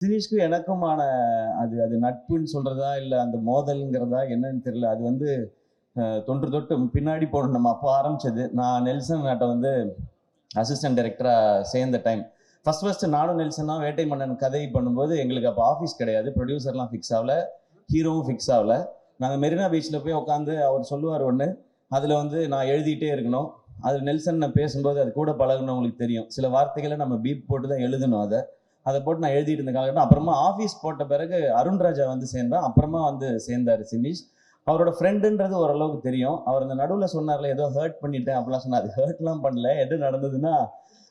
தினேஷ்க்கும் எனக்குமான அது அது நட்புன்னு சொல்கிறதா இல்லை அந்த மோதல்ங்கிறதா என்னன்னு தெரியல. அது வந்து தொன்று தொட்டு பின்னாடி போகணும் நம்ம அப்போ ஆரம்பித்தது நான் நெல்சன் நாட்டை வந்து அசிஸ்டன்ட் டைரக்டராக சேர்ந்த டைம் ஃபர்ஸ்ட் ஃபஸ்ட்டு நானும் நெல்சனா வேட்டை மன்னன் கதை பண்ணும்போது எங்களுக்கு அப்போ ஆஃபீஸ் கிடையாது. ப்ரொடியூசர்லாம் ஃபிக்ஸ் ஆகல. ஹீரோவும் ஃபிக்ஸ் ஆகல. நாங்கள் மெரினா பீச்சில் போய் உட்காந்து அவர் சொல்லுவார் ஒன்று அதில் வந்து நான் எழுதிட்டே இருக்கணும். அது நெல்சன் நான் பேசும்போது அது கூட பழகுனவங்களுக்கு தெரியும். சில வார்த்தைகளை நம்ம பீப் போட்டு தான் எழுதணும் அதை. அதை போட்டு நான் எழுதிட்டு இருந்த காலகட்டம். அப்புறமா ஆஃபீஸ் போட்ட பிறகு அருண்ராஜா வந்து சேர்ந்தேன் அப்புறமா வந்து சேர்ந்தார் சினிஷ். அவரோட ஃப்ரெண்டுன்றது ஓரளவுக்கு தெரியும். அவர் அந்த நடுவில் சொன்னார்ல ஏதோ ஹர்ட் பண்ணிட்டேன் அப்படிலாம் சொன்னார். அது ஹர்ட்லாம் பண்ணல. எது நடந்ததுன்னா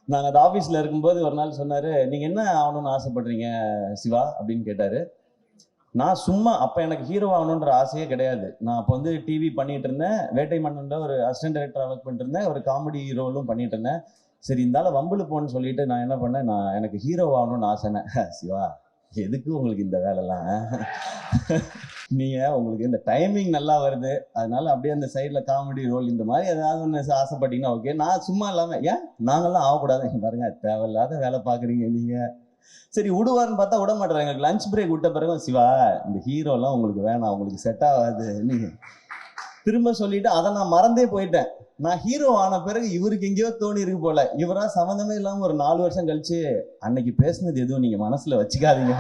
நாங்கள் அந்த ஆஃபீஸில் இருக்கும்போது ஒரு நாள் சொன்னார் நீங்கள் என்ன ஆகணும்னு ஆசைப்படுறீங்க சிவா? அப்படின்னு கேட்டார். நான் சும்மா அப்போ எனக்கு ஹீரோ ஆகணுன்ற ஆசையே கிடையாது. நான் அப்போ வந்து டிவி பண்ணிட்டு இருந்தேன். வேட்டை மன்னன்ல ஒரு அசிஸ்டன்ட் டைரக்டர் ஒர்க் பண்ணிட்டு இருந்தேன். ஒரு காமெடி ஹீரோலும் பண்ணிட்டு இருந்தேன். சரி இருந்தாலும் வம்புல போன்னு சொல்லிட்டு நான் என்ன பண்ணேன்? நான் எனக்கு ஹீரோ ஆகணும்னு ஆசைனேன் சிவா எதுக்கு உங்களுக்கு இந்த வேலைலாம்? நீங்கள் உங்களுக்கு இந்த டைமிங் நல்லா வருது. அதனால அப்படியே அந்த சைடில் காமெடி ரோல் இந்த மாதிரி ஏதாவது ஒன்று ஆசைப்பட்டீங்கன்னா ஓகே நான் சும்மா இல்லாமல் ஏன்? நாங்களாம் ஆகக்கூடாது. பாருங்க தேவையில்லாத வேலை பார்க்குறீங்க நீங்கள் சரி விடுவார்னு பார்த்தா விட மாட்டேறாங்க. எங்களுக்கு லஞ்ச் பிரேக் விட்ட பிறகு சிவா இந்த ஹீரோலாம் உங்களுக்கு வேணாம். உங்களுக்கு செட் ஆகாது. நீங்கள் திரும்ப சொல்லிட்டு அதை நான் மறந்தே போயிட்டேன். நான் ஹீரோ ஆன பிறகு இவருக்கு எங்கேயோ தோணி இருக்கு போல. இவரா சம்மந்தமே இல்லாமல் ஒரு நாலு வருஷம் கழிச்சு அன்னைக்கு பேசுனது எதுவும் நீங்க மனசுல வச்சுக்காதீங்க.